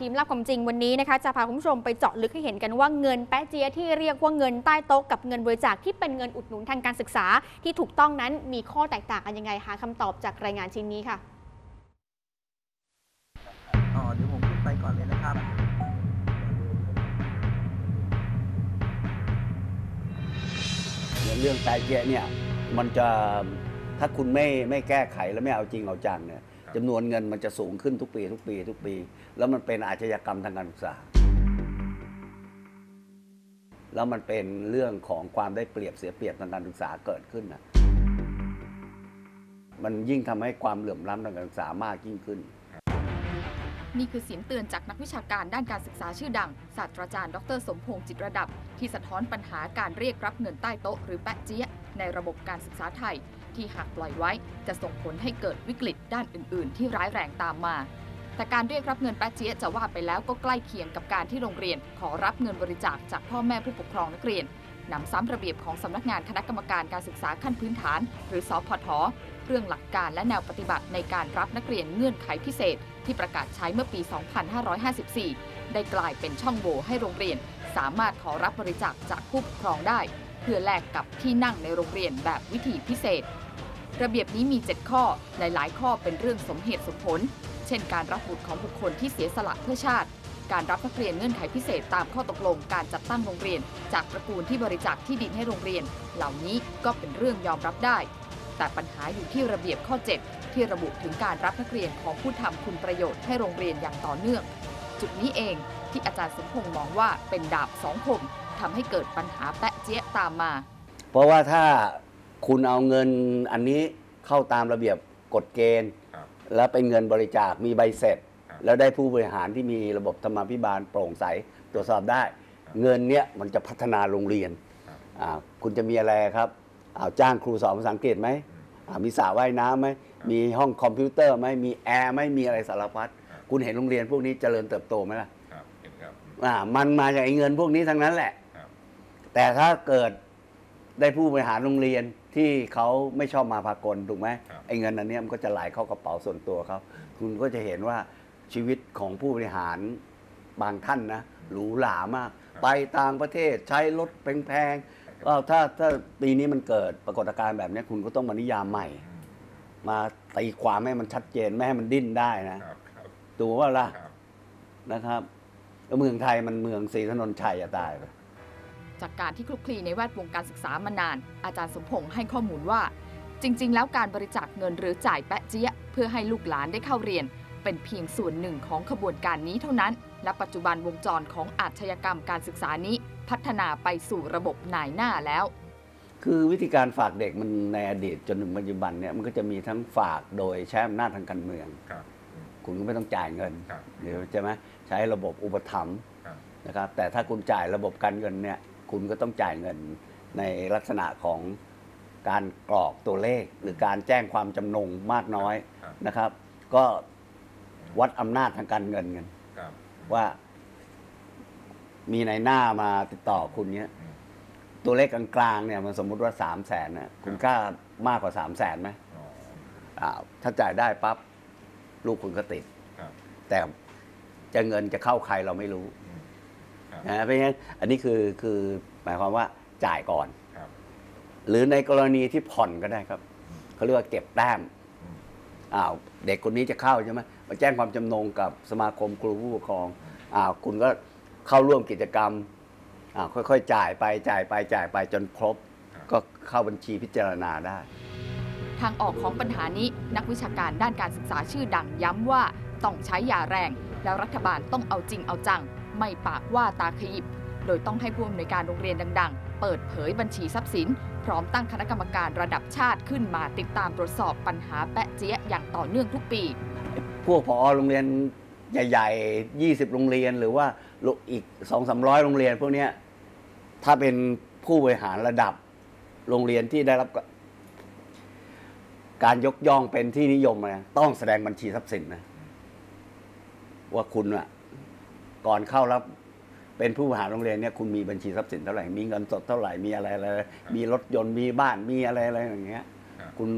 ทีมลับความจริงวันนี้นะคะจะพาคุณผู้ชมไปเจาะลึกให้เห็นกันว่าเงินแป๊ะเจียที่เรียกว่าเงินใต้โต๊ะกับเงินบริจาคที่เป็นเงินอุดหนุนทางการศึกษา ที่ถูกต้องนั้นมีข้อแตกต่างกันยังไงหาคำตอบจากรายงานชิ้นนี้ค่ะอ๋อเดี๋ยวผมขึ้นไปก่อนเลยนะครับเรื่องแปะเจียเนี่ยมันจะถ้าคุณไม่ไม่แก้ไขแล้วไม่เอาจริงเอาจังเนี่ย จำนวนเงินมันจะสูงขึ้นทุกปี ทุกปี ทุกปี แล้วมันเป็นอาชญากรรมทางการศึกษา แล้วมันเป็นเรื่องของความได้เปรียบเสียเปรียบทางการศึกษาเกิดขึ้นนะมันยิ่งทำให้ความเหลื่อมล้ำทางการศึกษามากยิ่งขึ้น นี่คือเสียงเตือนจากนักวิชาการด้านการศึกษาชื่อดัง ศาสตราจารย์ ดรสมพงษ์จิตระดับ ที่สะท้อนปัญหาการเรียกรับเงินใต้โต๊ะหรือแปะเจี๊ยะในระบบการศึกษาไทย ที่หากปล่อยไว้จะส่งผลให้เกิดวิกฤตด้านอื่น ๆ ที่ร้ายแรงตามมา แต่การเรียกรับเงินแปะเจี๊ยะจะว่าไปแล้วก็ใกล้เคียงกับการที่โรงเรียน ขอรับเงินบริจาคจากพ่อแม่ผู้ปกครองนักเรียน นำซ้ำระเบียบของสำนักงานคณะกรรมการการศึกษาขั้นพื้นฐาน หรือสพทเรื่องหลักการและแนวปฏิบัติในการรับนักเรียนเงื่อนไขพิเศษ ที่ประกาศใช้เมื่อปี 2554 ได้กลายเป็นช่องโหว่ให้โรงเรียน สามารถขอรับบริจาคจากผู้ปกครองได้ เพื่อแลกกับที่นั่งในโรงเรียนแบบวิธีพิเศษ ระเบียบนี้มี 7 ข้อหลาย ๆ ข้อเป็นเรื่องสมเหตุสมผล เช่น การรับบุตรของบุคคลที่เสียสละเพื่อชาติ การรับนักเรียนเงื่อนไขพิเศษตามข้อตกลงการจัดตั้งโรงเรียน จากตระกูลที่บริจาคที่ดินให้โรงเรียน เหล่านี้ก็เป็นเรื่องยอมรับได้ แต่ปัญหาอยู่ที่ระเบียบข้อ 7 ที่ระบุถึงการรับนักเรียนของผู้ทำคุณประโยชน์ให้โรงเรียนอย่างต่อเนื่อง จุดนี้เองที่อาจารย์สมพงษ์มองว่าเป็นดาบสองคมทำให้เกิดปัญหาแปะเจี๊ยะตามมา เพราะว่าถ้าคุณเอาเงินอันนี้เข้าตามระเบียบกฎเกณฑ์ครับแล้วเป็นเงินบริจาคมีใบเสร็จครับ แล้วได้ผู้บริหารที่มีระบบธรรมาภิบาลโปร่งใสตรวจสอบได้ เงินเนี้ยมันจะพัฒนาโรงเรียนครับอ่าคุณจะมีอะไรครับอ้าวจ้างครูสอนภาษาอังกฤษไหมอ่ามีสระว่ายน้ำไหมมีห้องคอมพิวเตอร์ไหมมีแอร์ไหมมีอะไรสารพัดคุณเห็นโรงเรียนพวกนี้เจริญเติบโตไหมล่ะครับเห็นครับอ่ามันมาจากไอ้เงินพวกนี้ทั้งนั้นแหละครับแต่ถ้าเกิดได้ผู้บริหารโรงเรียนที่เขาไม่ชอบมาพากลถูกไหมครับไอ้เงินอันเนี้ยมันก็จะไหลเข้ากระเป๋าส่วนตัวเขาคุณก็จะเห็นว่า ชีวิตของผู้บริหารบางท่านนะหรูหรามาก ไปต่างประเทศใช้รถแพงๆก็ถ้าถ้าปีนี้มันเกิดปรากฏการณ์แบบเนี้ยคุณก็ต้องมานิยามใหม่อืมมาตีความให้มันชัดเจนไม่ให้มันดิ้นได้นะครับครับดูว่าล่ะครับนะครับแล้วเมืองไทยมันเมืองศรีถนนชัยอะตายไปจากการที่คลุกคลีในแวดวงการศึกษามานาน อาจารย์สมพงษ์ให้ข้อมูลว่า จริง ๆ แล้วการบริจาคเงินหรือจ่ายแปะเจี๊ยะเพื่อให้ลูกหลานได้เข้าเรียน เป็นเพียงส่วนหนึ่งของขบวนการนี้เท่านั้น และปัจจุบันวงจรของอาชญากรรมการศึกษานี้ พัฒนาไปสู่ระบบนายหน้าแล้ว คือวิธีการฝากเด็กมันในอดีตจนถึงปัจจุบันเนี่ยมันก็จะมีทั้งฝากโดยใช้อำนาจทางการเมืองครับอืมคุณก็ไม่ต้องจ่ายเงินครับหรือใช่ไหมใช้ระบบอุปถัมภ์ครับ นะครับแต่ถ้าคุณจ่ายระบบการเงินเนี่ยคุณก็ต้องจ่ายเงินในลักษณะของการกรอกตัวเลข หรือการแจ้งความจำนงมากน้อยครับ นะครับ ก็ วัดอำนาจทางการเงินกันครับว่า มีนายหน้ามาติดต่อคุณเนี้ยอืมตัวเลขกลางๆเนี่ยมันสมมุติว่าสามแสนนะคุณกล้ามากกว่าสามแสนไหมอ๋ออ่าถ้าจ่ายได้ปั๊บลูกคุณก็ติด ครับแต่จะเงินจะเข้าใครเราไม่รู้อืมครับนะเพราะฉะนั้นอันนี้คือคือหมายความว่าจ่ายก่อน ครับ หรือในกรณีที่ผ่อนก็ได้ครับ เขาเรียกว่าเก็บแต้ม อ้าวเด็กคนนี้จะเข้าใช่ไหมมาแจ้งความจำนงกับสมาคมครูผู้ปกครองอ้าวคุณก็เข้าร่วมกิจกรรมอ้าวค่อยๆ จ่ายไปจ่ายไปจ่ายไปจนครบ ก็เข้าบัญชีพิจารณาได้ ทางออกของปัญหานี้นักวิชาการด้านการศึกษาชื่อดังย้ำว่าต้องใช้ยาแรง แล้วรัฐบาลต้องเอาจริงเอาจัง ไม่ปากว่าตาขยิบ โดยต้องให้ผู้อำนวยการโรงเรียนดัง ๆ เปิดเผยบัญชีทรัพย์สิน พร้อมตั้งคณะกรรมการระดับชาติขึ้นมาติดตามตรวจสอบปัญหาแปะเจี๊ยะอย่างต่อเนื่องทุกปี พวกพอโรงเรียนใหญ่ๆ 20 โรงเรียนหรือว่าอีก 2 3 0 0 โรงเรียนพวกนี้ถ้าเป็นผู้บริหารระดับโรงเรียนที่ได้รับการยกย่องเป็นที่นิยมนะต้องแสดงบัญชีทรัพย์สินนะ ว่าคุณอะก่อนเข้ารับ เป็นผู้บริหารโรงเรียนเนี่ยคุณมีบัญชีทรัพย์สินเท่าไหร่ มีเงินสดเท่าไหร่ มีอะไรอะไร มีรถยนต์ มีบ้าน มีอะไรอะไรอย่างเงี้ยครับคุณ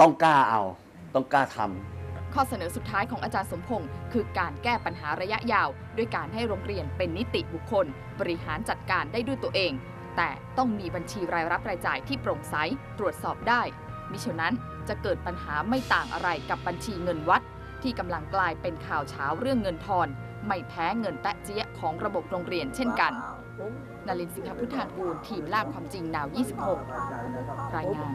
ต้องกล้าเอา ต้องกล้าทำข้อเสนอสุดท้ายของอาจารย์สมพงศ์คือการแก้ปัญหาระยะยาว ด้วยการให้โรงเรียนเป็นนิติบุคคล บริหารจัดการได้ด้วยตัวเอง แต่ต้องมีบัญชีรายรับรายจ่ายที่โปร่งใสตรวจสอบได้ มิฉะนั้นจะเกิดปัญหาไม่ต่างอะไรกับบัญชีเงินวัด ที่กำลังกลายเป็นข่าวเช้าเรื่องเงินทอน ไม่แพ้เงินแปะเจี๊ยะของระบบโรงเรียนเช่นกันนลินทร์สิงหพุทธางกูลทีมล่าความจริงนาว 26 รายงาน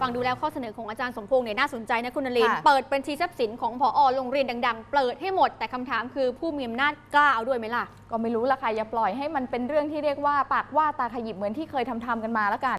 ฟังดูแล้วข้อเสนอของอาจารย์สมพงษ์เนี่ยน่าสนใจนะคุณนลินทร์ค่ะ เปิดบัญชีทรัพย์สินของผอโรงเรียนดัง ๆ เปิดให้หมดแต่คำถามคือผู้มีอำนาจกล้าเอาด้วยไหมล่ะ ก็ไม่รู้ละค่ะอย่าปล่อยให้มันเป็นเรื่องที่เรียกว่าปากว่าตาขยิบเหมือนที่เคยทำๆกันมาแล้วกัน